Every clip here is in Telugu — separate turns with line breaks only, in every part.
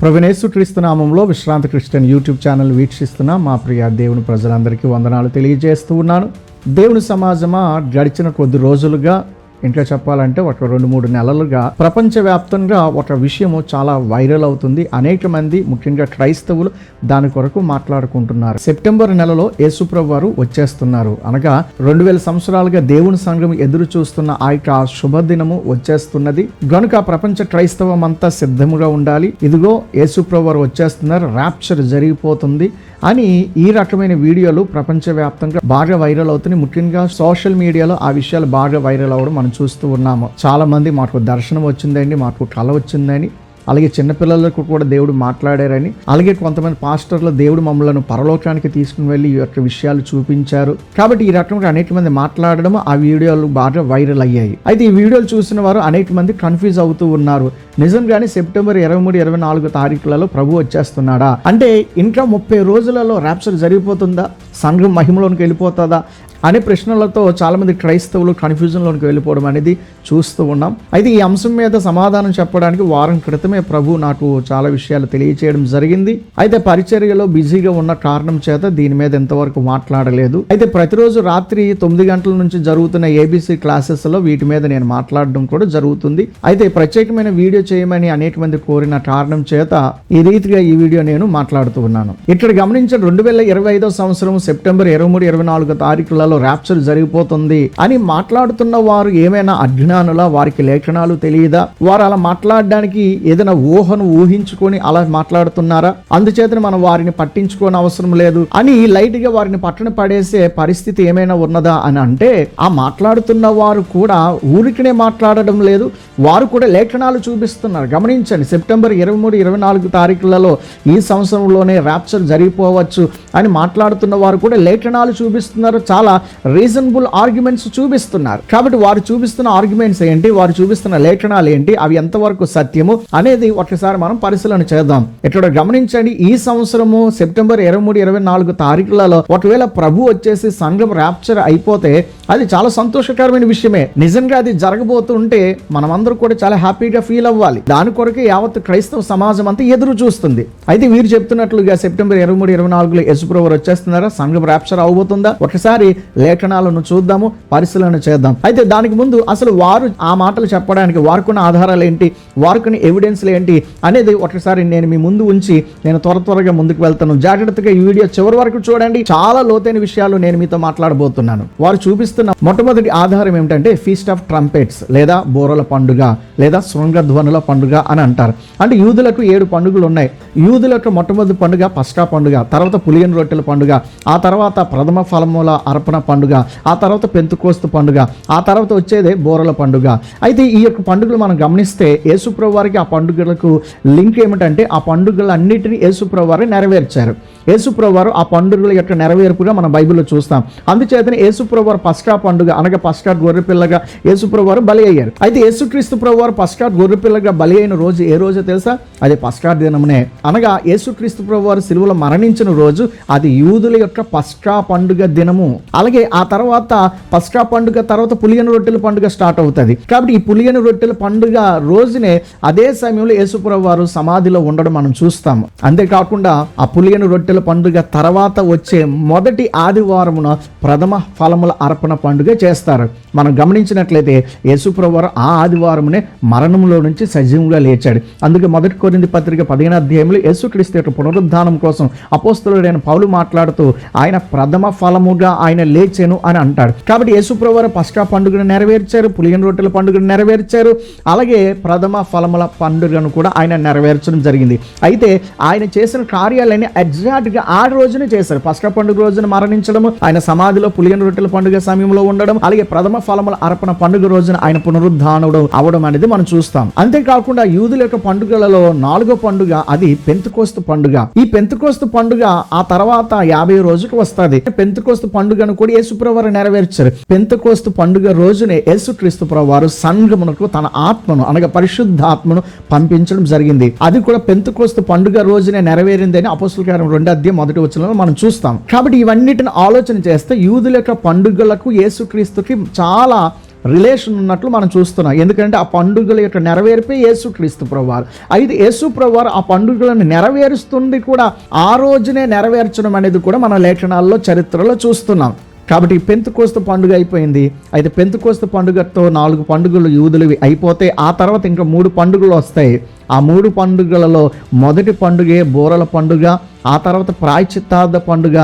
ప్రవీణేశు క్రీస్తునామంలో విశ్రాంతి క్రిస్టియన్ యూట్యూబ్ ఛానల్ వీక్షిస్తున్న మా ప్రియ దేవుని ప్రజలందరికీ వందనాలు తెలియజేస్తూ ఉన్నాను. దేవుని సమాజమా గడిచిన కొద్ది రోజులుగా ఇంకా చెప్పాలంటే ఒక రెండు మూడు నెలలుగా ప్రపంచవ్యాప్తంగా ఒక విషయము చాలా వైరల్ అవుతుంది. అనేక మంది ముఖ్యంగా క్రైస్తవులు దాని కొరకు మాట్లాడుకుంటున్నారు. సెప్టెంబర్ నెలలో యేసుప్రభు వారు వచ్చేస్తున్నారు. అనగా రెండు వేల సంవత్సరాలుగా దేవుని సంఘం ఎదురు చూస్తున్న ఆ యొక్క శుభదినము వచ్చేస్తున్నది. గనుక ప్రపంచ క్రైస్తవం అంతా సిద్ధముగా ఉండాలి. ఇదిగో యేసుప్రభు వారు వచ్చేస్తున్నారు. ర్యాప్చర్ జరిగిపోతుంది. అని ఈ రకమైన వీడియోలు ప్రపంచవ్యాప్తంగా బాగా వైరల్ అవుతున్నాయి. ముఖ్యంగా సోషల్ మీడియాలో ఆ విషయాలు బాగా వైరల్ అవ్వడం మనం చూస్తూ ఉన్నాము. చాలా మంది మాకు దర్శనం వచ్చిందండి మాకు కళ వచ్చిందని. అలాగే చిన్నపిల్లలకు కూడా దేవుడు మాట్లాడారని. అలాగే కొంతమంది పాస్టర్లు దేవుడు మమ్మల్ని పరలోకానికి తీసుకుని వెళ్ళి ఈ యొక్క విషయాలు చూపించారు. కాబట్టి ఈ రకంగా అనేక మంది మాట్లాడడం ఆ వీడియోలు బాగా వైరల్ అయ్యాయి. అయితే ఈ వీడియోలు చూసిన వారు అనేక మంది కన్ఫ్యూజ్ అవుతూ ఉన్నారు. నిజంగానే సెప్టెంబర్ ఇరవై మూడు ఇరవై నాలుగు తారీఖులలో ప్రభు వచ్చేస్తున్నాడా? అంటే ఇంకా ముప్పై రోజులలో ర్యాప్చర్ జరిగిపోతుందా? సంఘం మహిమలోనికి వెళ్ళిపోతుందా? అనే ప్రశ్నలతో చాలామంది క్రైస్తవులు కన్ఫ్యూజన్లోకి వెళ్ళిపోవడం అనేది చూస్తూ ఉన్నాం. అయితే ఈ అంశం మీద సమాధానం చెప్పడానికి వారం క్రితమే ప్రభు నాకు చాలా విషయాలు తెలియచేయడం జరిగింది. అయితే పరిచర్యలో బిజీగా ఉన్న కారణం చేత దీని మీద ఎంతవరకు మాట్లాడలేదు. అయితే ప్రతిరోజు రాత్రి తొమ్మిది గంటల నుంచి జరుగుతున్న ఏబీసీ క్లాసెస్లో వీటి మీద నేను మాట్లాడడం కూడా జరుగుతుంది. అయితే ప్రత్యేకమైన వీడియో చేయమని అనేక మంది కోరిన కారణం చేత ఈ రీతిగా ఈ వీడియో నేను మాట్లాడుతూ ఉన్నాను. ఇక్కడ గమనించిన రెండు వేల ఇరవై ఐదో సంవత్సరం సెప్టెంబర్ ఇరవై మూడు ఇరవై నాలుగు తారీఖులలో ర్యాప్చర్ జరిగిపోతుంది అని మాట్లాడుతున్న వారు ఏమైనా అజ్ఞానులా? వారికి లేఖనాలు తెలియదా? వారు అలా మాట్లాడడానికి ఏదైనా ఊహను ఊహించుకొని అలా మాట్లాడుతున్నారా? అందుచేతనే మనం వారిని పట్టించుకోని అవసరం లేదు అని లైట్గా వారిని పట్టణ పడేసే పరిస్థితి ఏమైనా ఉన్నదా అని అంటే ఆ మాట్లాడుతున్న వారు కూడా ఊరికినే మాట్లాడడం లేదు. వారు కూడా లేఖనాలు చూపిస్తున్నారు. గమనించండి సెప్టెంబర్ ఇరవై మూడు ఇరవై నాలుగు తారీఖులలో ఈ సంవత్సరంలోనే ర్యాప్చర్ జరిగిపోవచ్చు అని మాట్లాడుతున్న వారు కూడా లేఖనాలు చూపిస్తున్నారు. చాలా రీజనబుల్ ఆర్గ్యుమెంట్స్ చూపిస్తున్నారు. కాబట్టి వారు చూపిస్తున్న ఆర్గ్యుమెంట్స్ ఏంటి? వారు చూపిస్తున్న లేఖనాలు ఏంటి? అవి ఎంతవరకు సత్యము అనేది ఒకసారి మనం పరిశీలన చేద్దాం. ఇక్కడ గమనించండి ఈ సంవత్సరము సెప్టెంబర్ ఇరవై మూడు ఇరవై నాలుగు తారీఖులలో ఒకవేళ ప్రభు వచ్చేసి సంఘం ర్యాప్చర్ అయిపోతే అది చాలా సంతోషకరమైన విషయమే. నిజంగా అది జరగబోతుంటే మనమందరూ కూడా చాలా హ్యాపీగా ఫీల్ అవ్వాలి. దాని కొరకే యావత్ క్రైస్తవ సమాజం అంతా ఎదురు చూస్తుంది. అయితే వీరు చెప్తున్నట్లుగా సెప్టెంబర్ ఇరవై మూడు ఇరవై నాలుగులో యశుప్రవర్ వచ్చేస్తున్నారా? సంఘం ర్యాప్చర్ అవబోతుందా? ఒకసారి లేఖనాలను చూద్దాము పరిశీలన చేద్దాం. అయితే దానికి ముందు అసలు వారు ఆ మాటలు చెప్పడానికి వారుకున్న ఆధారాలు ఏంటి వారుకున్న ఎవిడెన్స్లు ఏంటి అనేది ఒకసారి నేను మీ ముందు ఉంచి నేను త్వర త్వరగా ముందుకు వెళ్తాను. జాగ్రత్తగా ఈ వీడియో చివరి వరకు చూడండి. చాలా లోతైన విషయాలు నేను మీతో మాట్లాడబోతున్నాను. వారు చూపిస్తున్న మొట్టమొదటి ఆధారం ఏమిటంటే ఫీస్ట్ ఆఫ్ ట్రంపెట్స్ లేదా బోరల పండుగ లేదా శృంగధ్వనుల పండుగ అని అంటారు. అంటే యూదులకు ఏడు పండుగలు ఉన్నాయి. యూదులకు మొట్టమొదటి పండుగ పస్కా పండుగ తర్వాత పులియన్ రొట్టెల పండుగ ఆ తర్వాత ప్రథమ ఫలముల అర్పణ పండుగ ఆ తర్వాత పెంతుకోస్తు పండుగ ఆ తర్వాత వచ్చేదే బోరల పండుగ. అయితే ఈ యొక్క పండుగలు మనం గమనిస్తే యేసుప్రభు వారికి ఆ పండుగలకు లింక్ ఏమిటంటే ఆ పండుగలన్నిటినీ యేసుప్రభు వారు నెరవేర్చారు. యేసుప్రభు వారు ఆ పండుగల యొక్క నెరవేర్పుగా మనం బైబిల్లో చూస్తాం. అందుచేతనే యేసుప్రభు వారు పస్కా పండుగ అనగా పస్కా గొర్రె పిల్లగా యేసుప్రభు వారు బలి అయ్యారు. అయితే యేసుక్రీస్తు ప్రభు వారు పస్కా గొర్రెపిల్లగా బలి అయిన రోజు ఏ రోజు తెలుసా? అది పస్కా దినమునే. అనగా యేసుక్రీస్తు ప్రభు వారు సిలువలో మరణించిన రోజు అది యూదుల యొక్క పస్కా పండుగ దినము. అలాగే ఆ తర్వాత పస్కా పండుగ తర్వాత పులియను రొట్టెల పండుగ స్టార్ట్ అవుతుంది. కాబట్టి ఈ పులియను రొట్టెల పండుగ రోజునే అదే సమయంలో యేసుప్రభు వారు సమాధిలో ఉండడం మనం చూస్తాము. అంతేకాకుండా ఆ పులియను రొట్టెల పండుగ తర్వాత వచ్చే మొదటి ఆదివారమున ప్రథమ ఫలముల అర్పణ పండుగ చేస్తారు. మనం గమనించినట్లయితే యేసుప్రభు వారు ఆ ఆదివారమునే మరణంలో నుంచి సజీవంగా లేచాడు. అందుకే మొదటి కొరింది పత్రిక పదిహేను అధ్యాయంలో యేసుక్రీస్తు యొక్క పునరుద్ధానం కోసం అపోస్తులుడైన పౌలు మాట్లాడుతూ ఆయన ప్రథమ ఫలముగా ఆయన లేచాను అని అంటాడు. కాబట్టి యేసుప్రవారు పస్కా పండుగను నెరవేర్చారు పులియన్ రొట్టెల పండుగను నెరవేర్చారు అలాగే ప్రథమ ఫలముల పండుగను కూడా ఆయన నెరవేర్చడం జరిగింది. అయితే ఆయన చేసిన కార్యాలన్నీ ఎగ్జాక్ట్గా ఆ రోజునే చేశారు. పస్కా పండుగ రోజున మరణించడము ఆయన సమాధిలో పులియన్ రొట్టెల పండుగ సమయంలో ఉండడం అలాగే ప్రథమ ఫలముల అర్పణ పండుగ రోజున ఆయన పునరుద్ధానుడు అవడం అనేది మనం చూస్తాం. అంతేకాకుండా యూదుల యొక్క పండుగలలో నాలుగో పండుగ అది పెంతుకోస్తు పండుగ. ఈ పెంతుకోస్తు పండుగ ఆ తర్వాత యాభై రోజుకు వస్తుంది. పెంతుకోస్తు పండుగను కూడా యేసుప్రవారు నెరవేర్చారు. పెంతుకోస్తు పండుగ రోజునే యేసుక్రీస్తు వారు సంఘమునకు తన ఆత్మను అనగా పరిశుద్ధ ఆత్మను పంపించడం జరిగింది. అది కూడా పెంతుకోస్తు పండుగ రోజునే నెరవేరిందని అపోస్తుల కార్యం రెండు అధ్యాయం మొదటి వచ్చిన మనం చూస్తాం. కాబట్టి ఇవన్నిటిని ఆలోచన చేస్తే యూదుల యొక్క పండుగలకు యేసుక్రీస్తుకి చాలా రిలేషన్ ఉన్నట్లు మనం చూస్తున్నాం. ఎందుకంటే ఆ పండుగల యొక్క నెరవేర్పే యేసుక్రీస్తు ప్రభువారు అయితే యేసు ప్రభువారు ఆ పండుగలను నెరవేరుస్తుంది కూడా ఆ రోజునే నెరవేర్చడం అనేది కూడా మన లేఖనాల్లో చరిత్రలో చూస్తున్నాం. కాబట్టి పెంతుకోస్తు పండుగ అయిపోయింది. అయితే పెంతుకోస్తు పండుగతో నాలుగు పండుగలు యూదులవి అయిపోతే ఆ తర్వాత ఇంకా మూడు పండుగలు వస్తాయి. ఆ మూడు పండుగలలో మొదటి పండుగే బోరల పండుగ ఆ తర్వాత ప్రాయచిత్తార్థ పండుగ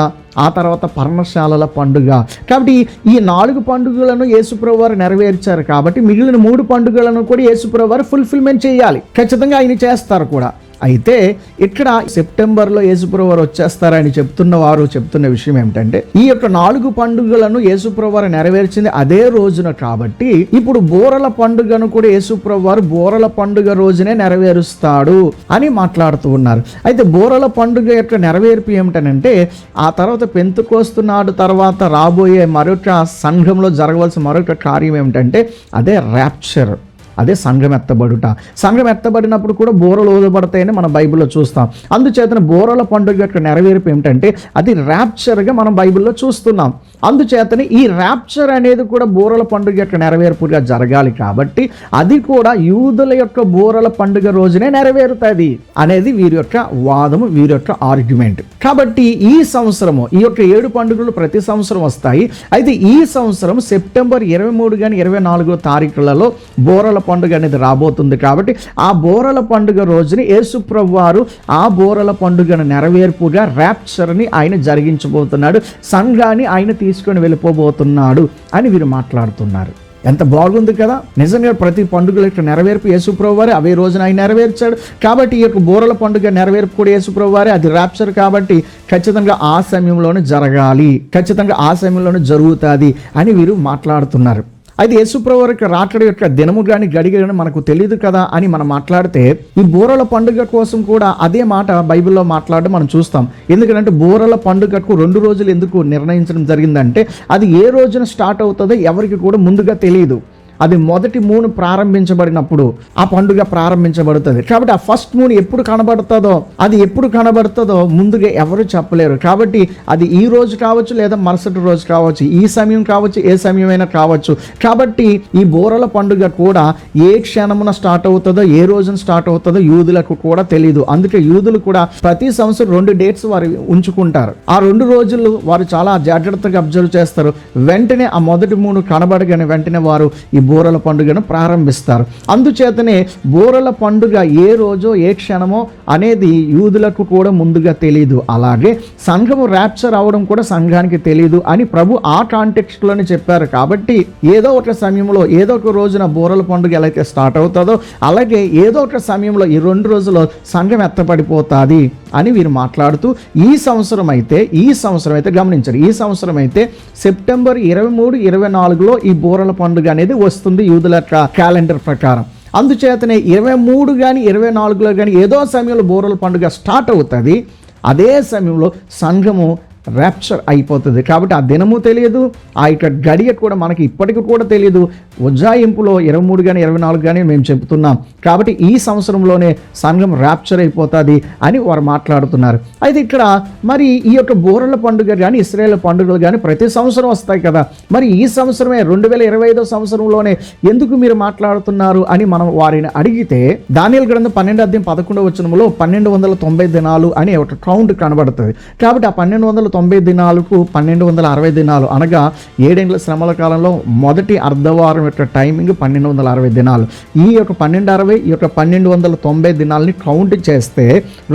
ఆ తర్వాత పర్ణశాలల పండుగ. కాబట్టి ఈ నాలుగు పండుగలను యేసుప్రభు వారు నెరవేర్చారు కాబట్టి మిగిలిన మూడు పండుగలను కూడా యేసుప్రభు వారు ఫుల్ఫిల్మెంట్ చేయాలి. ఖచ్చితంగా ఆయన చేస్తారు కూడా. అయితే ఇక్కడ సెప్టెంబర్లో యేసుప్రభు వచ్చేస్తారని చెప్తున్న వారు చెప్తున్న విషయం ఏమిటంటే ఈ యొక్క నాలుగు పండుగలను యేసుప్రభు నెరవేర్చింది అదే రోజున కాబట్టి ఇప్పుడు బోరల పండుగను కూడా యేసుప్రవారు బోరల పండుగ రోజునే నెరవేరుస్తాడు అని మాట్లాడుతూ ఉన్నారు. అయితే బోరల పండుగ యొక్క నెరవేర్పు ఏమిటనంటే ఆ తర్వాత పెంతుకొస్తున్నాడు తర్వాత రాబోయే మరొక సంఘంలో జరగవలసిన మరొక కార్యం ఏమిటంటే అదే ర్యాప్చర్ అదే సంఘం ఎత్తబడుట. సంఘం ఎత్తబడినప్పుడు కూడా బోరలు ఊదబడతాయని మనం బైబిల్లో చూస్తాం. అందుచేతన బోరల పండుగ యొక్క నెరవేర్పు ఏమిటంటే అది ర్యాప్చర్గా మనం బైబిల్లో చూస్తున్నాం. అందుచేతనే ఈ ర్యాప్చర్ అనేది కూడా బూరల పండుగ యొక్క నెరవేర్పుగా జరగాలి కాబట్టి అది కూడా యూదుల యొక్క బూరల పండుగ రోజునే నెరవేరుతుంది అనేది వీరి యొక్క వాదము వీరి యొక్క ఆర్గ్యుమెంట్ కాబట్టి ఈ సంవత్సరము ఈ యొక్క ఏడు పండుగలు ప్రతి సంవత్సరం వస్తాయి. అయితే ఈ సంవత్సరం సెప్టెంబర్ ఇరవై మూడు కానీ ఇరవై నాలుగో తారీఖులలో బోరల పండుగ అనేది రాబోతుంది కాబట్టి ఆ బోరల పండుగ రోజున యేసుప్రభు వారు ఆ బోరల పండుగను నెరవేర్పుగా ర్యాప్చర్ని ఆయన జరిగించబోతున్నాడు. సంఘాన్ని ఆయన తీసుకొని వెళ్ళిపోబోతున్నాడు అని వీరు మాట్లాడుతున్నారు. ఎంత బాగుంది కదా? నిజంగా ప్రతి పండుగల యొక్క నెరవేర్పు యేసుప్రభు వారే అవే రోజున ఆయన నెరవేర్చాడు. కాబట్టి ఈ యొక్క బోరల పండుగ నెరవేర్పు కూడా యేసుప్రభు వారే అది ర్యాప్చర్ కాబట్టి ఖచ్చితంగా ఆ సమయంలోనే జరగాలి ఖచ్చితంగా ఆ సమయంలోనే జరుగుతుంది అని వీరు మాట్లాడుతున్నారు. అయితే యేసుప్రభు యొక్క రాకడ యొక్క దినము కానీ గడిగ మనకు తెలియదు కదా అని మనం మాట్లాడితే ఈ బోరల పండుగ కోసం కూడా అదే మాట బైబిల్లో మాట్లాడడం మనం చూస్తాం. ఎందుకంటే బోరల పండుగకు రెండు రోజులు ఎందుకు నిర్ణయించడం జరిగిందంటే అది ఏ రోజున స్టార్ట్ అవుతుందో ఎవరికి కూడా ముందుగా తెలియదు అది మొదటి మూన్ ప్రారంభించబడినప్పుడు ఆ పండుగ ప్రారంభించబడుతుంది. కాబట్టి ఆ ఫస్ట్ మూన్ ఎప్పుడు కనబడుతుందో అది ఎప్పుడు కనబడుతుందో ముందుగా ఎవరు చెప్పలేరు. కాబట్టి అది ఈ రోజు కావచ్చు లేదా మరుసటి రోజు కావచ్చు ఈ సమయం కావచ్చు ఏ సమయమైనా కావచ్చు. కాబట్టి ఈ బోరల పండుగ కూడా ఏ క్షణమున స్టార్ట్ అవుతుందో ఏ రోజున స్టార్ట్ అవుతుందో యూదులకు కూడా తెలియదు అందుకే యూదులు కూడా ప్రతి సంవత్సరం రెండు డేట్స్ వారు ఉంచుకుంటారు. ఆ రెండు రోజులు వారు చాలా జాగ్రత్తగా అబ్జర్వ్ చేస్తారు. వెంటనే ఆ మొదటి మూడు కనబడగానే వెంటనే వారు ఈ బూరల పండుగను ప్రారంభిస్తారు. అందుచేతనే బూరల పండుగ ఏ రోజో ఏ క్షణమో అనేది యూదులకు కూడా ముందుగా తెలియదు అలాగే సంఘము ర్యాప్చర్ అవడం కూడా సంఘానికి తెలియదు అని ప్రభు ఆ కాంటెక్స్ట్లోనే చెప్పారు. కాబట్టి ఏదో ఒక సమయంలో ఏదో ఒక రోజున బూరల పండుగ ఎలా అయితే స్టార్ట్ అవుతుందో అలాగే ఏదో ఒక సమయంలో ఈ రెండు రోజుల్లో సంఘం ఎత్తపడిపోతుంది అని వీరు మాట్లాడుతూ ఈ సంవత్సరం అయితే ఈ సంవత్సరం అయితే గమనించారు ఈ సంవత్సరం అయితే సెప్టెంబర్ ఇరవై మూడు ఇరవై నాలుగులో ఈ బూరల పండుగ అనేది వస్తుంది యూదుల యొక్క క్యాలెండర్ ప్రకారం. అందుచేతనే ఇరవై మూడు కానీ ఇరవై నాలుగులో కానీ ఏదో సమయంలో బోరల పండుగ స్టార్ట్ అవుతుంది. అదే సమయంలో సంఘము ర్యాప్చర్ అయిపోతుంది. కాబట్టి ఆ దినము తెలియదు. ఆ యొక్క గడియ కూడా మనకి ఇప్పటికి కూడా తెలియదు. ఉజ్జాయింపులో ఇరవై మూడు కానీ ఇరవై నాలుగు కానీ మేము చెబుతున్నాం. కాబట్టి ఈ సంవత్సరంలోనే సంఘం ర్యాప్చర్ అయిపోతుంది అని వారు మాట్లాడుతున్నారు. అయితే ఇక్కడ మరి ఈ యొక్క బోరల పండుగ కానీ ఇస్రాయేల్ పండుగలు కానీ ప్రతి సంవత్సరం వస్తాయి కదా. మరి ఈ సంవత్సరమే రెండు వేల ఇరవై ఐదో సంవత్సరంలోనే ఎందుకు మీరు మాట్లాడుతున్నారు అని మనం వారిని అడిగితే దానియల్ గ్రంథం పన్నెండు అధ్యయం పదకొండవ వచనంలో పన్నెండు వందల తొంభై దినాలు అనే ఒక కౌంట్ కనబడుతుంది. కాబట్టి ఆ పన్నెండు వందల తొంభై దినాలకు పన్నెండు వందల అరవై దినాలు అనగా ఏడేండ్ల శ్రమల కాలంలో మొదటి అర్ధవారం యొక్క టైమింగ్ పన్నెండు వందల అరవై దినాలు. ఈ యొక్క పన్నెండు అరవై ఈ యొక్క పన్నెండు వందల తొంభై దినాలని కౌంట్ చేస్తే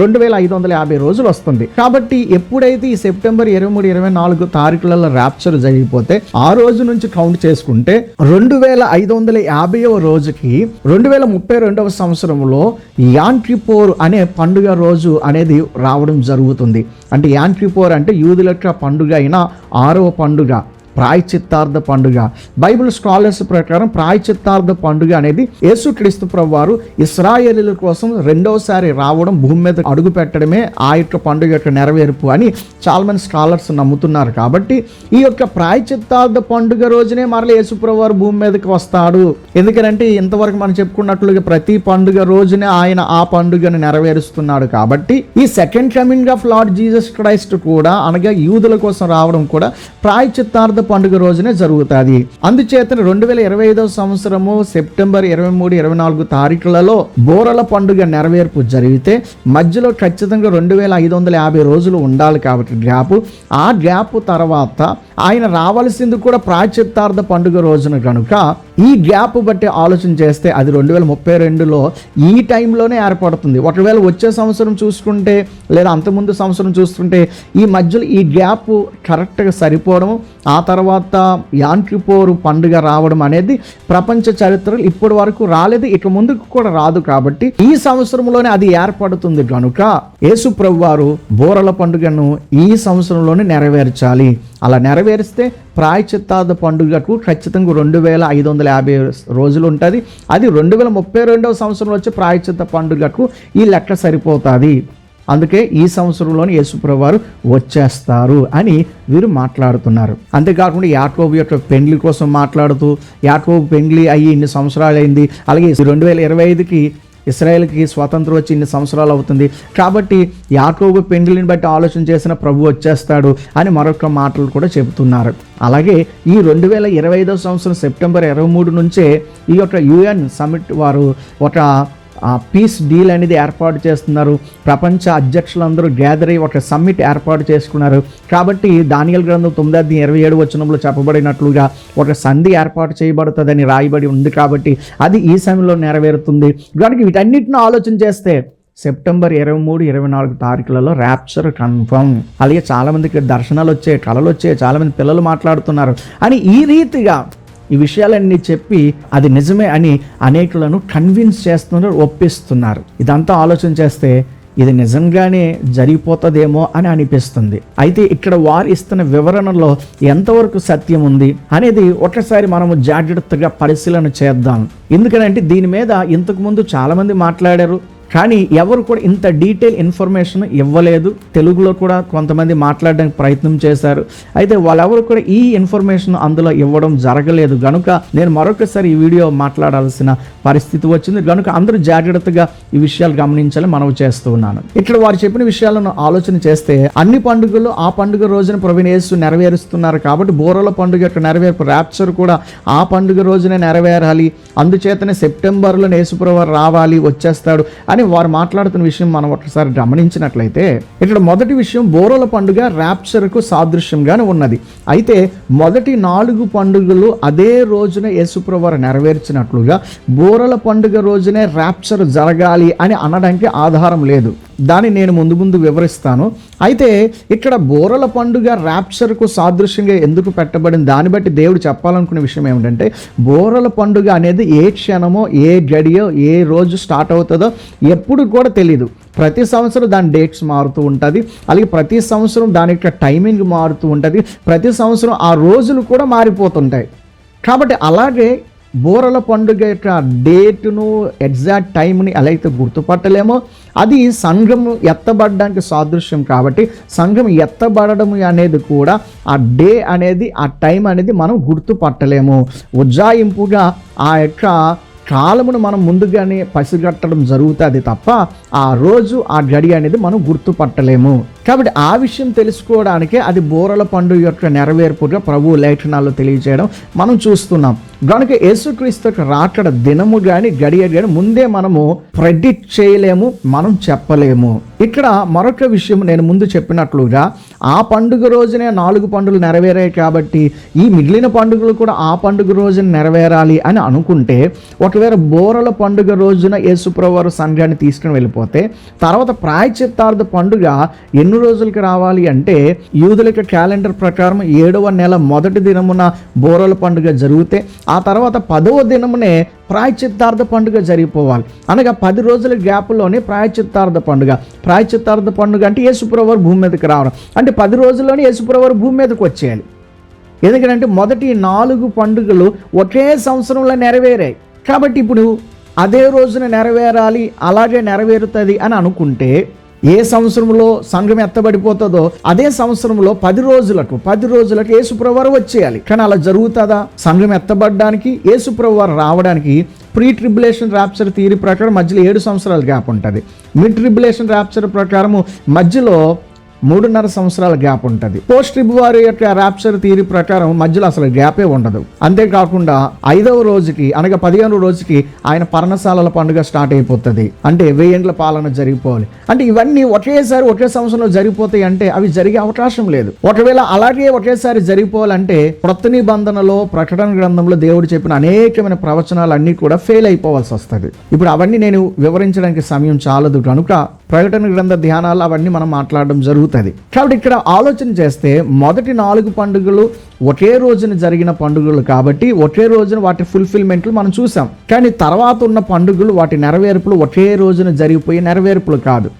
రెండు వేల ఐదు వందల యాభై రోజులు వస్తుంది. కాబట్టి ఎప్పుడైతే ఈ సెప్టెంబర్ ఇరవై మూడు ఇరవై నాలుగు తారీఖులలో ర్యాప్చర్ జరిగిపోతే ఆ రోజు నుంచి కౌంట్ చేసుకుంటే రెండు వేల ఐదు వందల యాభైవ రోజుకి రెండు వేల ముప్పై రెండవ సంవత్సరంలో యాంట్రిపోర్ అనే పండుగ రోజు అనేది రావడం జరుగుతుంది. అంటే యాంట్రిపోర్ అంటే యూదుల యొక్క పండుగ అయిన ఆరవ పండుగ. ప్రాయచిత్తార్థ పండుగ. బైబిల్ స్కాలర్స్ ప్రకారం ప్రాయచిత్తార్థ పండుగ అనేది యేసుక్రీస్తు ప్రభు వారు ఇస్రాయేలీల కోసం రెండవసారి రావడం భూమి మీద అడుగు పెట్టడమే ఆ యొక్క పండుగ యొక్క నెరవేర్పు అని చాలా మంది స్కాలర్స్ నమ్ముతున్నారు. కాబట్టి ఈ యొక్క ప్రాయచిత్తార్థ పండుగ రోజునే మరల యేసుప్రభు వారు భూమి మీదకి వస్తాడు. ఎందుకంటే ఇంతవరకు మనం చెప్పుకున్నట్లుగా ప్రతి పండుగ రోజునే ఆయన ఆ పండుగను నెరవేరుస్తున్నాడు కాబట్టి ఈ second coming of Lord Jesus Christ కూడా అనగా యూదుల కోసం రావడం కూడా ప్రాయచిత్తార్థ పండుగ రోజునే జరుగుతుంది. అందుచేత రెండు వేల ఇరవై ఐదవ సంవత్సరము సెప్టెంబర్ ఇరవై మూడు ఇరవై నాలుగు తారీఖులలో బోరల పండుగ నెరవేర్పు జరిగితే మధ్యలో ఖచ్చితంగా రెండు వేల ఐదు వందల యాభై రోజులు ఉండాలి కాబట్టి గ్యాప్ ఆ గ్యాప్ తర్వాత ఆయన రావాల్సింది కూడా ప్రాచిత్తార్థ పండుగ రోజున కనుక ఈ గ్యాప్ బట్టి ఆలోచన చేస్తే అది రెండు వేల ముప్పై రెండులో ఈ టైంలోనే ఏర్పడుతుంది. ఒకవేళ వచ్చే సంవత్సరం చూసుకుంటే లేదా అంతకుముందు సంవత్సరం చూసుకుంటే ఈ మధ్యలో ఈ గ్యాప్ కరెక్ట్గా సరిపోవడం ఆ తర్వాత యాంట్రిపోరు పండుగ రావడం అనేది ప్రపంచ చరిత్ర ఇప్పటి వరకు రాలేదు ఇక ముందుకు కూడా రాదు కాబట్టి ఈ సంవత్సరంలోనే అది ఏర్పడుతుంది. కనుక యేసు ప్రభు వారు బోరల పండుగను ఈ సంవత్సరంలోనే నెరవేర్చాలి. అలా నెరవేరిస్తే ప్రాయచిత్తార్థ పండుగకు ఖచ్చితంగా రెండు వేల ఐదు వందల యాభై రోజులు ఉంటుంది. అది రెండు వేల ముప్పై రెండవ సంవత్సరంలో వచ్చే ప్రాయచిత్త పండుగకు ఈ లెక్క సరిపోతుంది. అందుకే ఈ సంవత్సరంలోని యేసుప్రభు వారు వచ్చేస్తారు అని వీరు మాట్లాడుతున్నారు. అంతేకాకుండా యాకోబు యొక్క పెండ్లి కోసం మాట్లాడుతూ యాకోబు పెండ్లి అయ్యి ఇన్ని సంవత్సరాలు అయింది అలాగే రెండు వేల ఇరవై ఐదుకి ఇస్రాయేల్కి స్వాతంత్రం వచ్చి ఇన్ని సంవత్సరాలు అవుతుంది. కాబట్టి యాకోబు పెండ్లిని బట్టి ఆలోచన చేసిన ప్రభు వచ్చేస్తాడు అని మరొక మాటలు కూడా చెబుతున్నారు. అలాగే ఈ రెండు వేల ఇరవై ఐదవ సంవత్సరం సెప్టెంబర్ ఇరవై మూడు నుంచే ఈ యొక్క యుఎన్ సమిట్ వారు ఒక పీస్ డీల్ అనేది ఏర్పాటు చేస్తున్నారు. ప్రపంచ అధ్యక్షులందరూ గ్యాదర్ అయ్యి ఒక సమ్మిట్ ఏర్పాటు చేసుకున్నారు. కాబట్టి దానియల్ గ్రంథం తొమ్మిది ఇరవై ఏడు వచనంలో చెప్పబడినట్లుగా ఒక సంధి ఏర్పాటు చేయబడుతుందని రాయబడి ఉంది కాబట్టి అది ఈ సమయంలో నెరవేరుతుంది. కనుక వీటన్నిటిని ఆలోచన చేస్తే సెప్టెంబర్ ఇరవై మూడు ఇరవై నాలుగు తారీఖులలో ర్యాప్చర్ కన్ఫర్మ్ అలాగే చాలామందికి దర్శనాలు వచ్చాయి కళలు వచ్చాయి చాలామంది పిల్లలు మాట్లాడుతున్నారు. అని ఈ రీతిగా ఈ విషయాలన్నీ చెప్పి అది నిజమే అని అనేకులను కన్విన్స్ చేస్తున్నారు ఒప్పిస్తున్నారు. ఇదంతా ఆలోచన చేస్తే ఇది నిజంగానే జరిగిపోతుందేమో అని అనిపిస్తుంది. అయితే ఇక్కడ వారు ఇస్తున్న వివరణలో ఎంతవరకు సత్యం ఉంది అనేది ఒకసారి మనము జాగ్రత్తగా పరిశీలన చేద్దాం. ఎందుకంటే దీని మీద ఇంతకు ముందు చాలామంది మాట్లాడారు. కానీ ఎవరు కూడా ఇంత డీటెయిల్ ఇన్ఫర్మేషన్ ఇవ్వలేదు. తెలుగులో కూడా కొంతమంది మాట్లాడడానికి ప్రయత్నం చేశారు. అయితే వాళ్ళెవరు కూడా ఈ ఇన్ఫర్మేషన్ అందులో ఇవ్వడం జరగలేదు. గనుక నేను మరొకసారి ఈ వీడియో మాట్లాడాల్సిన పరిస్థితి వచ్చింది. గనుక అందరూ జాగ్రత్తగా ఈ విషయాలు గమనించాలని మనవి చేస్తూ ఉన్నాను. ఇట్లా వారు చెప్పిన విషయాలను ఆలోచన చేస్తే అన్ని పండుగలు ఆ పండుగ రోజున ప్రవీణేసు నెరవేరుస్తున్నారు కాబట్టి బోరల పండుగ యొక్క నెరవేర్పు ర్యాప్చర్ కూడా ఆ పండుగ రోజునే నెరవేరాలి. అందుచేతనే సెప్టెంబర్లో నేసుప్రవారు రావాలి వచ్చేస్తాడు అని వారు మాట్లాడుతున్న విషయం మనం ఒకసారి గమనించినట్లయితే ఇక్కడ మొదటి విషయం బోరల పండుగ ర్యాప్చర్కు సాదృశ్యంగానే ఉన్నది. అయితే మొదటి నాలుగు పండుగలు అదే రోజున యేసుప్రభు నెరవేర్చినట్లుగా బోరల పండుగ రోజునే ర్యాప్చర్ జరగాలి అని అనడానికి ఆధారం లేదు. దాన్ని నేను ముందు ముందు వివరిస్తాను. అయితే ఇక్కడ బోరల పండుగ ర్యాప్చర్కు సాదృశ్యంగా ఎందుకు పెట్టబడింది? దాన్ని బట్టి దేవుడు చెప్పాలనుకునే విషయం ఏమిటంటే బోరల పండుగ అనేది ఏ క్షణమో ఏ గడియో ఏ రోజు స్టార్ట్ అవుతుందో ఎప్పుడు కూడా తెలియదు ప్రతి సంవత్సరం దాని డేట్స్ మారుతూ ఉంటుంది. అలాగే ప్రతి సంవత్సరం దాని యొక్క టైమింగ్ మారుతూ ఉంటుంది. ప్రతి సంవత్సరం ఆ రోజులు కూడా మారిపోతుంటాయి. కాబట్టి అలాగే బోరల పండుగ యొక్క డేటును ఎగ్జాక్ట్ టైంని ఎలా అయితే గుర్తుపట్టలేమో అది సంఘం ఎత్తబడడానికి సాదృశ్యం కాబట్టి సంఘం ఎత్తబడడం అనేది కూడా ఆ డే అనేది ఆ టైం అనేది మనం గుర్తుపట్టలేము. ఉజ్జాయింపుగా ఆ యొక్క కాలమును మనం ముందుగానే పసిగట్టడం జరుగుతుంది తప్ప ఆ రోజు ఆ గడి అనేది మనం గుర్తుపట్టలేము. కాబట్టి ఆ విషయం తెలుసుకోవడానికే అది బోరల పండుగ యొక్క నెరవేర్పుగా ప్రభు లేఖనాల్లో తెలియజేయడం మనం చూస్తున్నాం. కనుక యేసుక్రీస్తు యొక్క రాకడ దినము కానీ గడియ కానీ ముందే మనము ప్రెడిక్ట్ చేయలేము మనం చెప్పలేము. ఇక్కడ మరొక విషయం నేను ముందు చెప్పినట్లుగా ఆ పండుగ రోజునే నాలుగు పండుగలు నెరవేరాయి కాబట్టి ఈ మిగిలిన పండుగలు కూడా ఆ పండుగ రోజున నెరవేరాలి అని అనుకుంటే ఒక ఒకవేళ బోరల పండుగ రోజున యేసుప్రవారు సంఘాన్ని తీసుకుని వెళ్ళిపోతే తర్వాత ప్రాయచిత్తార్థ పండుగ ఎన్ని రోజులకి రావాలి అంటే యూదుల క్యాలెండర్ ప్రకారం ఏడవ నెల మొదటి దినమున బోరల పండుగ జరిగితే ఆ తర్వాత పదవ దినమునే ప్రాయచిత్తార్థ పండుగ జరిగిపోవాలి. అనగా పది రోజుల గ్యాప్లోనే ప్రాయచిత్తార్థ పండుగ. ప్రాయచిత్తార్థ పండుగ అంటే యేసుప్రవారు భూమి మీదకి రావడం. అంటే పది రోజుల్లోనే యేసుప్రవారు భూమి మీదకి వచ్చేయాలి. ఎందుకంటే మొదటి నాలుగు పండుగలు ఒకే సంవత్సరంలో నెరవేరాయి. కాబట్టి ఇప్పుడు అదే రోజున నెరవేరాలి అలాగే నెరవేరుతుంది అని అనుకుంటే ఏ సంవత్సరంలో సంఘం ఎత్తబడిపోతుందో అదే సంవత్సరంలో పది రోజులకు పది రోజులకు యేసుప్రవారు వచ్చేయాలి. కానీ అలా జరుగుతుందా? సంఘం ఎత్తబడడానికి యేసుప్రవారు రావడానికి ప్రీ ట్రిబులేషన్ ర్యాప్చర్ థియరీ ప్రకారం మధ్యలో ఏడు సంవత్సరాలు గ్యాప్ ఉంటుంది. మిడ్ ట్రిబులేషన్ ర్యాప్చర్ ప్రకారము మధ్యలో మూడున్నర సంవత్సరాల గ్యాప్ ఉంటుంది. పోస్ట్ ట్రిబ్ వారి యొక్క ర్యాప్చర్ థియరీ ప్రకారం మధ్యలో అసలు గ్యాపే ఉండదు. అంతేకాకుండా ఐదవ రోజుకి అనగా పదిహేను రోజుకి ఆయన పర్ణశాలల పండుగ స్టార్ట్ అయిపోతుంది. అంటే వెయ్యేండ్ల పాలన జరిగిపోవాలి. అంటే ఇవన్నీ ఒకేసారి ఒకే సంవత్సరంలో జరిగిపోతాయి అంటే అవి జరిగే అవకాశం లేదు. ఒకవేళ అలాగే ఒకేసారి జరిగిపోవాలంటే క్రొత్త నిబంధనలో ప్రకటన గ్రంథంలో దేవుడు చెప్పిన అనేకమైన ప్రవచనాలు అన్నీ కూడా ఫెయిల్ అయిపోవాల్సి వస్తుంది. ఇప్పుడు అవన్నీ నేను వివరించడానికి సమయం చాలదు కనుక ప్రకటన గ్రంథ ధ్యానాలు అవన్నీ మనం మాట్లాడడం జరుగుతుంది. కాబట్టి ఇక్కడ ఆలోచన చేస్తే మొదటి నాలుగు పండుగలు ఒకే రోజున జరిగిన పండుగలు కాబట్టి ఒకే రోజున వాటి ఫుల్ఫిల్మెంట్లు మనం చూసాం. కానీ తర్వాత ఉన్న పండుగలు వాటి నెరవేర్పులు ఒకే రోజున జరిగిపోయే నెరవేర్పులు కాదు.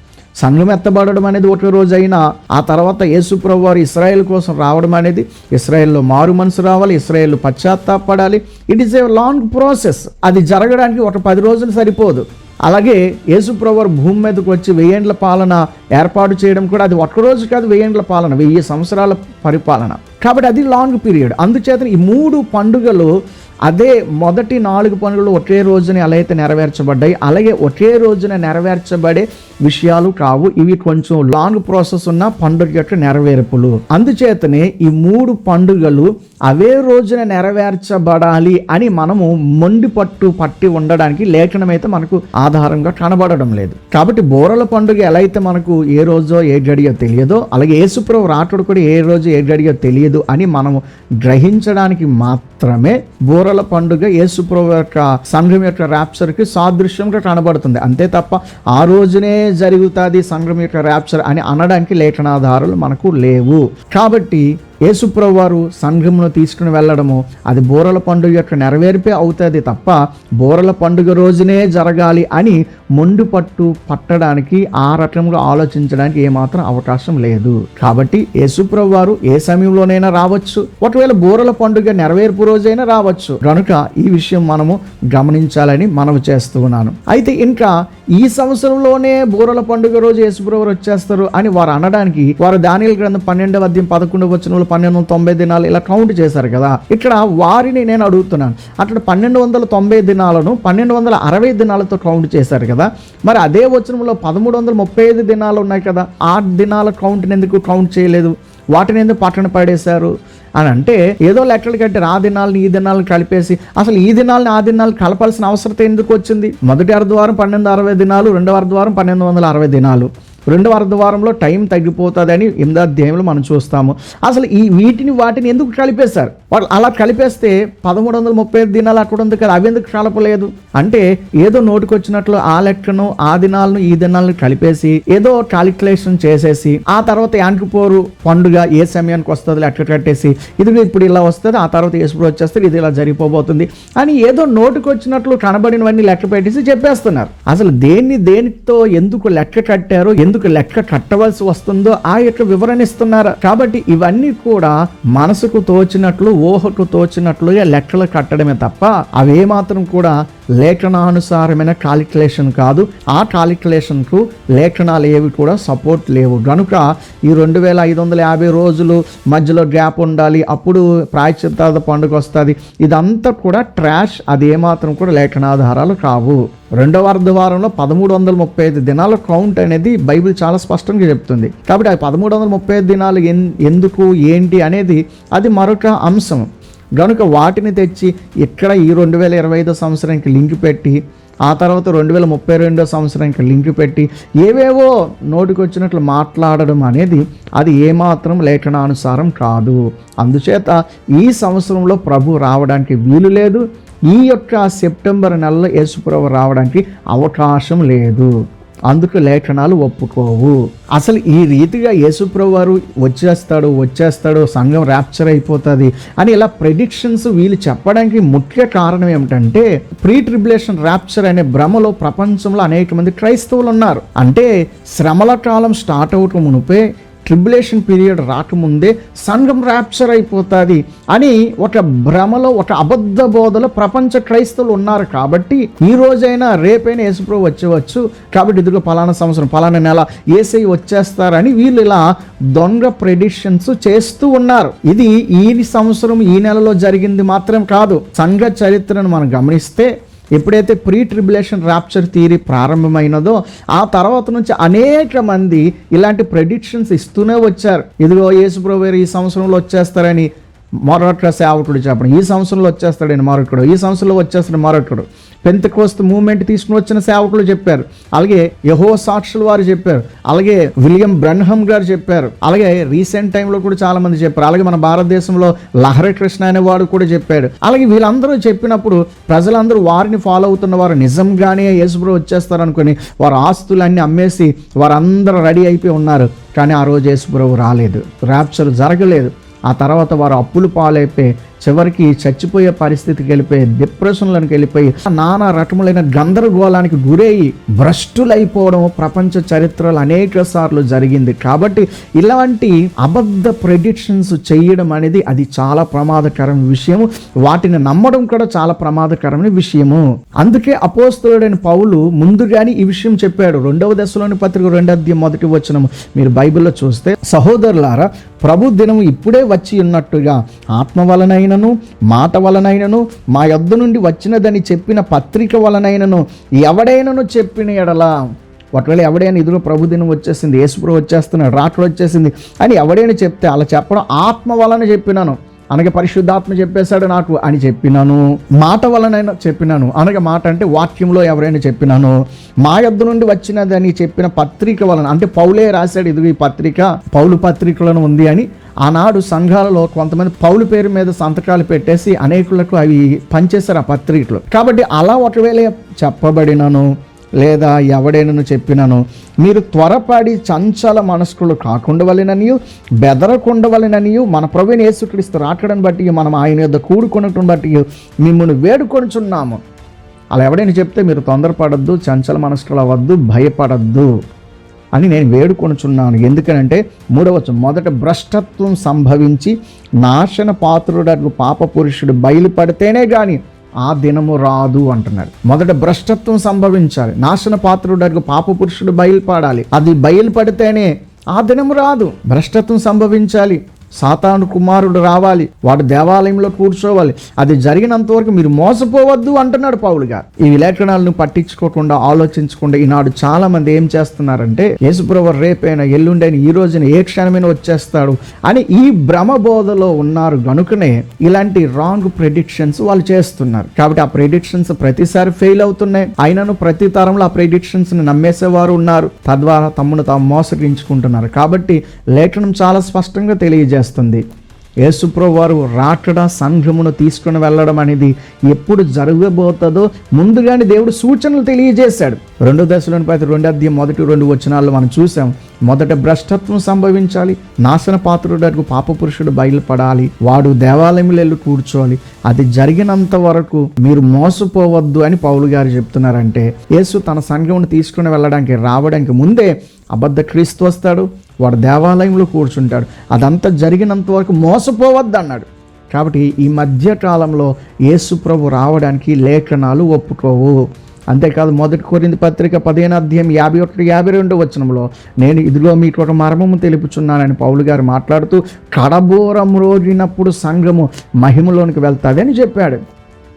సంఘం ఎత్తబడడం అనేది ఒక రోజు అయినా ఆ తర్వాత యేసుప్రభు వారు ఇస్రాయేల్ కోసం రావడం అనేది ఇస్రాయేల్లో మారు మనసు రావాలి Israel పశ్చాత్తాపడాలి. It is a long process అది జరగడానికి ఒక పది రోజులు సరిపోదు. అలాగే యేసుప్రవర్ భూమి మీదకి వచ్చి వెయ్యేండ్ల పాలన ఏర్పాటు చేయడం కూడా అది ఒక్క రోజు కాదు వెయ్యేండ్ల పాలన వెయ్యి సంవత్సరాల పరిపాలన. కాబట్టి అది లాంగ్ పీరియడ్. అందుచేత ఈ మూడు పండుగలు అదే మొదటి నాలుగు పనులు ఒకే రోజున ఎలా అయితే నెరవేర్చబడ్డాయి. అలాగే ఒకే రోజున నెరవేర్చబడే విషయాలు కావు. ఇవి కొంచెం లాంగ్ ప్రాసెస్ ఉన్న పండుగ యొక్క నెరవేర్పులు. అందుచేతనే ఈ మూడు పండుగలు అవే రోజున నెరవేర్చబడాలి అని మనము మొండి పట్టు పట్టి ఉండడానికి లేఖనం అయితే మనకు ఆధారంగా కనబడడం లేదు. కాబట్టి బోరల పండుగ ఎలా అయితే మనకు ఏ రోజో ఏ గడియో తెలియదో అలాగే యేసుప్రభు రాటుడు కూడా ఏ రోజు ఏ గడియో తెలియదు అని మనము గ్రహించడానికి మాత్రమే బోరల పండుగ యేసుప్రభు యొక్క సంఘం యొక్క ర్యాప్చర్కి సాదృశ్యంగా కనబడుతుంది. అంతే తప్ప ఆ రోజునే జరుగుతుంది సంఘం యొక్క ర్యాప్చర్ అని అనడానికి లేఖనాధారాలు మనకు లేవు. కాబట్టి యేసుప్రభు వారు సంఘమును తీసుకుని వెళ్ళడము అది బోరల పండుగ యొక్క నెరవేర్పే అవుతుంది తప్ప బోరల పండుగ రోజునే జరగాలి అని మొండు పట్టు పట్టడానికి ఆ రకంగా ఆలోచించడానికి ఏమాత్రం అవకాశం లేదు. కాబట్టి యేసుప్రభు వారు ఏ సమయంలోనైనా రావచ్చు. ఒకవేళ బోరల పండుగ నెరవేర్పు రోజైనా రావచ్చు. కనుక ఈ విషయం మనము గమనించాలని మనవి చేస్తూ ఉన్నాను. అయితే ఇంకా ఈ సంవత్సరంలోనే బోరల పండుగ రోజు యేసుప్రభు వారు వచ్చేస్తారు అని వారు అనడానికి వారు దానిల గ్రంథం పన్నెండవ అధ్యయం పదకొండవ వచనంలో పన్నెండు వందల తొంభై దినాలు ఇలా కౌంట్ చేశారు కదా. ఇక్కడ వారిని నేను అడుగుతున్నాను. అక్కడ పన్నెండు వందల తొంభై దినాలను పన్నెండు వందల అరవై దినాలతో కౌంట్ చేశారు కదా. మరి అదే వచనంలో పదమూడు వందల ముప్పై ఐదు దినాలు ఉన్నాయి కదా. ఆ దినాల కౌంట్ని ఎందుకు కౌంట్ చేయలేదు? వాటిని ఎందుకు పట్టణ పడేశారు? అని అంటే ఏదో లెక్కలు కట్టారు ఆ దినాలను ఈ దినాలను కలిపేసి అసలు ఈ దినాలను ఆ దినాలు కలపాల్సిన అవసరం ఎందుకు వచ్చింది? మొదటి అర్ధవారం పన్నెండు అరవై దినాలు రెండవ అర్ధవారం పన్నెండు వందల అరవై దినాలు. రెండవ అర్ధవారంలో టైం తగ్గిపోతుందని ఎనిమిదో అధ్యాయంలో మనం చూస్తాము. అసలు ఈ వీటిని వాటిని ఎందుకు కలిపేశారు? వాళ్ళు అలా కలిపేస్తే పదమూడు వందల ముప్పై ఐదు దినాలు అక్కడ ఉంది కదా అవి ఎందుకు కలపలేదు? అంటే ఏదో నోటికొచ్చినట్లు ఆ లెక్కను ఆ దినాలను ఈ దినాలను కలిపేసి ఏదో కాలిక్యులేషన్ చేసేసి ఆ తర్వాత యాంకిపోరు పండుగ ఏ సమయానికి వస్తుంది లెక్క కట్టేసి ఇది ఇప్పుడు ఇలా వస్తుంది ఆ తర్వాత ఏసుడు వచ్చేస్తే ఇది ఇలా జరిగిపోబోతుంది అని ఏదో నోటికొచ్చినట్లు కనబడినవన్నీ లెక్క పెట్టేసి చెప్పేస్తున్నారు. అసలు దేన్ని దేనితో ఎందుకు లెక్క కట్టారో ఎందుకు లెక్క కట్టవలసి వస్తుందో ఆ యొక్క వివరణ ఇస్తున్నారు. కాబట్టి ఇవన్నీ కూడా మనసుకు తోచినట్లు ఊహకు తోచినట్లుగా లెక్కలు కట్టడమే తప్ప అవే మాత్రం కూడా లేఖనానుసారమైన కాలిక్యులేషన్ కాదు. ఆ కాలిక్యులేషన్కు లేఖనాలు ఏవి కూడా సపోర్ట్ లేవు. కనుక ఈ రెండు వేల ఐదు వందల యాభై రోజులు మధ్యలో గ్యాప్ ఉండాలి. అప్పుడు ప్రాయశ్చిత్తార్థ పండుగ వస్తుంది. ఇదంతా కూడా ట్రాష్ అది ఏమాత్రం కూడా లేఖనాధారాలు కావు. రెండవ అర్ధవారంలో పదమూడు వందల ముప్పై ఐదు దినాల కౌంట్ అనేది బైబిల్ చాలా స్పష్టంగా చెప్తుంది. కాబట్టి ఆ పదమూడు వందల ముప్పై ఐదు దినాలు ఎన్- ఎందుకు ఏంటి అనేది అది మరొక అంశం. గనుక వాటిని తెచ్చి ఇక్కడ ఈ రెండు వేల ఇరవై ఐదో సంవత్సరానికి లింక్ పెట్టి ఆ తర్వాత రెండు వేల ముప్పై రెండో సంవత్సరానికి లింక్ పెట్టి ఏవేవో నోటికి వచ్చినట్లు మాట్లాడడం అనేది అది ఏమాత్రం లేఖనానుసారం కాదు. అందుచేత ఈ సంవత్సరంలో ప్రభు రావడానికి వీలు లేదు. ఈ యొక్క సెప్టెంబర్ నెలలో యేసుప్రభు రావడానికి అవకాశం లేదు. అందుకు లేఖనాలు ఒప్పుకోవు. అసలు ఈ రీతిగా యేసుప్రభు వారు వచ్చేస్తాడు వచ్చేస్తాడు సంఘం ర్యాప్చర్ అయిపోతుంది అని ఇలా ప్రెడిక్షన్స్ వీళ్ళు చెప్పడానికి ముఖ్య కారణం ఏమిటంటే ప్రీ ట్రిబులేషన్ ర్యాప్చర్ అనే భ్రమలో ప్రపంచంలో అనేక మంది క్రైస్తవులు ఉన్నారు. అంటే శ్రమల కాలం స్టార్ట్ అవటం మునిపే ట్రిబులేషన్ పీరియడ్ రాకముందే సంఘం ర్యాప్చర్ అయిపోతుంది అని ఒక భ్రమలో ఒక అబద్ధ బోధలో ప్రపంచ క్రైస్తవులు ఉన్నారు కాబట్టి ఈ రోజైనా రేపైనా యేసుప్రభు వచ్చేవచ్చు. కాబట్టి ఇదిగో పలానా సంవత్సరం పలానా నెల ఏసై వచ్చేస్తారని వీళ్ళు ఇలా దొంగ ప్రెడిక్షన్స్ చేస్తూ ఉన్నారు. ఇది ఈ సంవత్సరం ఈ నెలలో జరిగింది మాత్రం కాదు. సంఘ చరిత్రను మనం గమనిస్తే ఎప్పుడైతే ప్రీ ట్రిబులేషన్ ర్యాప్చర్ థియరీ ప్రారంభమైనదో ఆ తర్వాత నుంచి అనేక మంది ఇలాంటి ప్రెడిక్షన్స్ ఇస్తూనే వచ్చారు. ఇదిగో యేసుప్రభు ఈ సంవత్సరంలో వచ్చేస్తారని మరొక సేవకుడు చెప్పడం ఈ సంవత్సరంలో వచ్చేస్తాడని మరొకడు ఈ సంవత్సరంలో వచ్చేస్తాడు మరొకడు పెంతకోస్తు మూమెంట్ తీసుకుని వచ్చిన సేవకులు చెప్పారు. అలాగే యహో సాక్షులు వారు చెప్పారు. అలాగే విలియం బ్రన్హమ్ గారు చెప్పారు. అలాగే రీసెంట్ టైంలో కూడా చాలా మంది చెప్పారు. అలాగే మన భారతదేశంలో లహరి కృష్ణ అనేవాడు కూడా చెప్పాడు. అలాగే వీళ్ళందరూ చెప్పినప్పుడు ప్రజలందరూ వారిని ఫాలో అవుతున్న వారు నిజంగానే యేసుప్రభు వచ్చేస్తారు అనుకుని వారి ఆస్తులన్నీ అమ్మేసి వారందరూ రెడీ అయిపోయి ఉన్నారు. కానీ ఆ రోజు యేసుప్రభు రాలేదు. ర్యాప్చర్ జరగలేదు. ఆ తర్వాత వారు అప్పులు పాలైపోయి చివరికి చచ్చిపోయే పరిస్థితికి వెళ్ళిపోయి డిప్రెషన్లోకి వెళ్ళిపోయి నానా రకములైన గందరగోళానికి గురయ్యి భ్రష్టులైపోవడం ప్రపంచ చరిత్రలో అనేక సార్లు జరిగింది. కాబట్టి ఇలాంటి అబద్ధ ప్రెడిక్షన్స్ చేయడం అనేది అది చాలా ప్రమాదకరమైన విషయము. వాటిని నమ్మడం కూడా చాలా ప్రమాదకరమైన విషయము. అందుకే అపోస్తుడైన పౌలు ముందుగానే ఈ విషయం చెప్పాడు. రెండవ దశలోని పత్రిక రెండో మొదటి వచనము. మీరు బైబిల్లో చూస్తే సహోదరులారా ప్రభు దినం ఇప్పుడే వచ్చి ఉన్నట్టుగా ఆత్మ వలనైనను మాట వలనైనను మా యొద్ద నుండి వచ్చినదని చెప్పిన పత్రిక వలనైనను ఎవడైనను చెప్పిన ఎడలా ఒకవేళ ఎవడైనా ఇదిలో ప్రభుదినం వచ్చేసింది యేసుప్రభు వచ్చేస్తున్నాడు రాత్రుడు వచ్చేసింది అని ఎవడైనా చెప్తే అలా చెప్పడం ఆత్మ వలన చెప్పినాను. అనగా పరిశుద్ధాత్మ చెప్పేశాడు నాకు అని చెప్పినాను. మాట వలనైనా చెప్పినాను. అనగా మాట అంటే వాక్యంలో ఎవరైనా చెప్పినాను. మా యొద్ నుండి వచ్చినదని చెప్పిన పత్రిక వలన అంటే పౌలే రాశాడు ఇది ఈ పత్రిక పౌలు పత్రికలను ఉంది అని ఆనాడు సంఘాలలో కొంతమంది పౌలు పేరు మీద సంతకాలు పెట్టేసి అనేకులకు అవి పనిచేశారు ఆ పత్రికలు. కాబట్టి అలా ఒకవేళ చెప్పబడినను లేదా ఎవడైనను చెప్పినను మీరు త్వరపడి చంచల మనస్కులు కాకుండా వలననియు బెదరకుండవలననియు మన ప్రవీణ యేసుక్రీస్తు రాకడని బట్టి మనం ఆయన యొద్ద కూడుకొనటం బట్టి మిమ్మల్ని వేడుకొనుచున్నాము. అలా ఎవడైనా చెప్తే మీరు తొందరపడద్దు చంచల మనస్కులు అవ్వద్దు భయపడద్దు అని నేను వేడుకొనుచున్నాను. ఎందుకనంటే మూడవచ్చు మొదట భ్రష్టత్వం సంభవించి నాశన పాత్రుడకు పాప పురుషుడు బయలుపడితేనే కానీ ఆ దినము రాదు అంటున్నాడు మొదట భ్రష్టత్వం సంభవించాలి. నాశన పాత్రుడు పాప పురుషుడు బయలుపడాలి. అది బయలుపడితేనే ఆ దినము రాదు. భ్రష్టత్వం సంభవించాలి. సాతాను కుమారుడు రావాలి వాడు దేవాలయంలో కూర్చోవాలి. అది జరిగినంత వరకు మీరు మోసపోవద్దు అంటున్నాడు పావులు గారు. ఈ లేఖనాలను పట్టించుకోకుండా ఆలోచించకుండా ఈనాడు చాలా మంది ఏం చేస్తున్నారంటే యేసుప్రభు రేపైనా ఎల్లుండైనా ఈ రోజున ఏ క్షణమైన వచ్చేస్తాడు అని ఈ భ్రమ బోధలో ఉన్నారు గనుకనే ఇలాంటి రాంగ్ ప్రెడిక్షన్స్ వాళ్ళు చేస్తున్నారు. కాబట్టి ఆ ప్రెడిక్షన్స్ ప్రతిసారి ఫెయిల్ అవుతున్నాయి. అయినను ప్రతి తరంలో ఆ ప్రెడిక్షన్స్ని నమ్మేసేవారు ఉన్నారు. తద్వారా తమ్మును తాము మోసగించుకుంటున్నారు. కాబట్టి లేఖనం చాలా స్పష్టంగా తెలియజేస్తుంది. యేసుప్రభు వారు రాకడ సంఘమును తీసుకుని వెళ్ళడం అనేది ఎప్పుడు జరగబోతుందో ముందుగానే దేవుడు సూచనలు తెలియజేశాడు. రెండు దశలోని పది రెండు అధ్యయం మొదటి రెండు వచనాల్లో మనం చూసాం. మొదట భ్రష్టత్వం సంభవించాలి నాశన పాత్రుడకు పాపపురుషుడు బయలుపడాలి వాడు దేవాలయంలో వెళ్ళి కూర్చోవాలి. అది జరిగినంత వరకు మీరు మోసపోవద్దు అని పౌలు గారు చెప్తున్నారంటే యేసు తన సంఘమును తీసుకుని వెళ్ళడానికి రావడానికి ముందే అబద్ధ క్రీస్తు వస్తాడు వాడు దేవాలయంలో కూర్చుంటాడు. అదంతా జరిగినంత వరకు మోసపోవద్దు అన్నాడు. కాబట్టి ఈ మధ్యకాలంలో యేసుప్రభు రావడానికి లేఖనాలు ఒప్పుకోవు. అంతేకాదు మొదటి కోరింది పత్రిక పదిహేను అధ్యాయం యాభై ఒకటి యాభై రెండు వచనంలో నేను ఇదిలో మీకు ఒక మర్మము తెలుపుచున్నానని పౌలు గారు మాట్లాడుతూ కడబోరం రోజునప్పుడు సంఘము మహిమలోనికి వెళ్తాదని చెప్పాడు.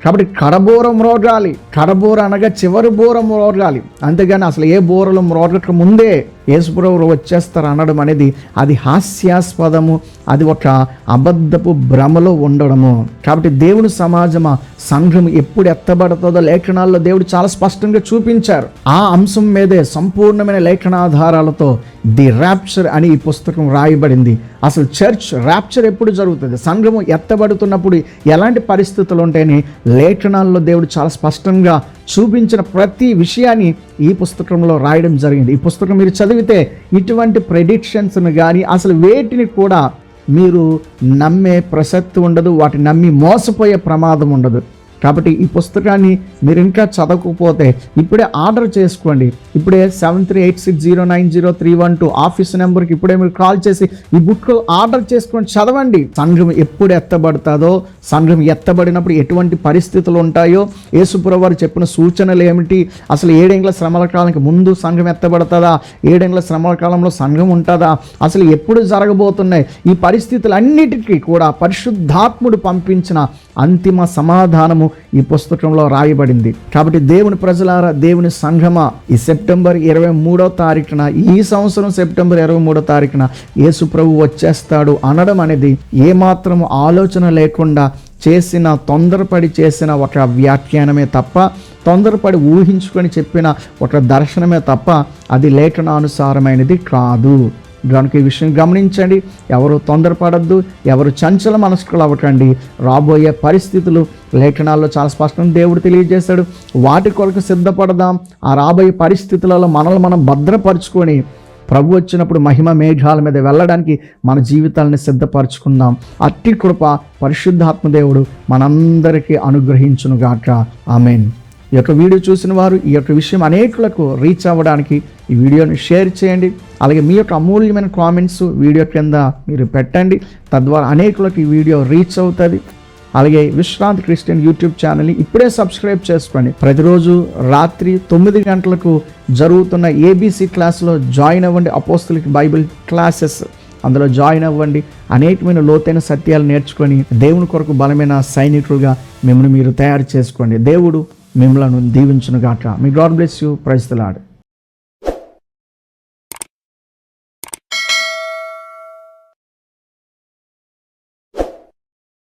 కాబట్టి కడబోరం రోగాలి. కడబోర అనగా చివరి బోరం రోగాలి. అంతేగాని అసలు ఏ బోరలు రోగక ముందే యేసుప్రభు వచ్చేస్తారు అనడం అనేది అది హాస్యాస్పదము అది ఒక అబద్ధపు భ్రమలో ఉండడము. కాబట్టి దేవుని సమాజమా సంఘం ఎప్పుడు ఎత్తబడుతుందో లేఖనాల్లో దేవుడు చాలా స్పష్టంగా చూపించారు. ఆ అంశం మీదే సంపూర్ణమైన లేఖనాధారాలతో ది ర్యాప్చర్ అని ఈ పుస్తకం రాయబడింది. అసలు చర్చ్ ర్యాప్చర్ ఎప్పుడు జరుగుతుంది? సంఘము ఎత్తబడుతున్నప్పుడు ఎలాంటి పరిస్థితులు ఉంటాయని లేఖనాల్లో దేవుడు చాలా స్పష్టంగా చూపించిన ప్రతి విషయాన్ని ఈ పుస్తకంలో రాయడం జరిగింది. ఈ పుస్తకం మీరు చదివితే ఇటువంటి ప్రెడిక్షన్స్ను కానీ అసలు వేటిని కూడా మీరు నమ్మే ప్రసక్తి ఉండదు వాటిని నమ్మి మోసపోయే ప్రమాదం ఉండదు. కాబట్టి ఈ పుస్తకాన్ని మీరు ఇంకా చదవకపోతే ఇప్పుడే ఆర్డర్ చేసుకోండి. ఇప్పుడే seven three eight six zero nine zero three one two office నెంబర్కి ఇప్పుడే మీరు కాల్ చేసి ఈ బుక్ ఆర్డర్ చేసుకొని చదవండి. సంఘం ఎప్పుడు ఎత్తబడుతుందో సంఘం ఎత్తబడినప్పుడు ఎటువంటి పరిస్థితులు ఉంటాయో యేసుప్రభు వారు చెప్పిన సూచనలు ఏమిటి? అసలు ఏడేంగ్ల శ్రమల కాలానికి ముందు సంఘం ఎత్తబడుతుందా? ఏడేంగ్ల శ్రమల కాలంలో సంఘం ఉంటుందా? అసలు ఎప్పుడు జరగబోతున్నాయి? ఈ పరిస్థితులన్నిటికీ కూడా పరిశుద్ధాత్ముడు పంపించిన అంతిమ సమాధానము ఈ పుస్తకంలో రాయబడింది. కాబట్టి దేవుని ప్రజలారా దేవుని సంఘమా ఈ సెప్టెంబర్ ఇరవై మూడో తారీఖున ఈ సంవత్సరం సెప్టెంబర్ ఇరవై మూడో తారీఖున యేసు ప్రభు వచ్చేస్తాడు అనడం అనేది ఏమాత్రం ఆలోచన లేకుండా చేసిన తొందరపడి చేసిన ఒక వ్యాఖ్యానమే తప్ప తొందరపడి ఊహించుకొని చెప్పిన ఒక దర్శనమే తప్ప అది లేఖనానుసారమైనది కాదు. కనుక ఈ విషయం గమనించండి. ఎవరు తొందరపడద్దు ఎవరు చంచల మనస్కులు అవ్వకండి. రాబోయే పరిస్థితులు లేఖనాల్లో చాలా స్పష్టంగా దేవుడు తెలియజేశాడు. వాటి కొరకు సిద్ధపడదాం. ఆ రాబోయే పరిస్థితులలో మనల్ని మనం భద్రపరుచుకొని ప్రభు వచ్చినప్పుడు మహిమ మేఘాల మీద వెళ్ళడానికి మన జీవితాలని సిద్ధపరచుకుందాం. అట్టి కృప పరిశుద్ధాత్మదేవుడు మనందరికీ అనుగ్రహించునుగాక. ఆమెన్. ఈ యొక్క వీడియో చూసిన వారు ఈ యొక్క విషయం అనేకులకు రీచ్ అవ్వడానికి ఈ వీడియోని షేర్ చేయండి. అలాగే మీ యొక్క అమూల్యమైన కామెంట్స్ వీడియో కింద మీరు పెట్టండి. తద్వారా అనేకులకు ఈ వీడియో రీచ్ అవుతుంది. అలాగే విశ్రాంతి క్రిస్టియన్ యూట్యూబ్ ఛానల్ని ఇప్పుడే సబ్స్క్రైబ్ చేసుకోండి. ప్రతిరోజు రాత్రి తొమ్మిది గంటలకు జరుగుతున్న ఏబీసీ క్లాస్లో జాయిన్ అవ్వండి. అపోస్తులకి బైబిల్ క్లాసెస్ అందులో జాయిన్ అవ్వండి. అనేకమైన లోతైన సత్యాలు నేర్చుకొని దేవుని కొరకు బలమైన సైనికులుగా మిమ్మల్ని మీరు తయారు చేసుకోండి. దేవుడు మిమ్మల్ని దీవించునుగాక. మీ గాడ్ బ్లెస్ యూ ప్రైస్తలాడు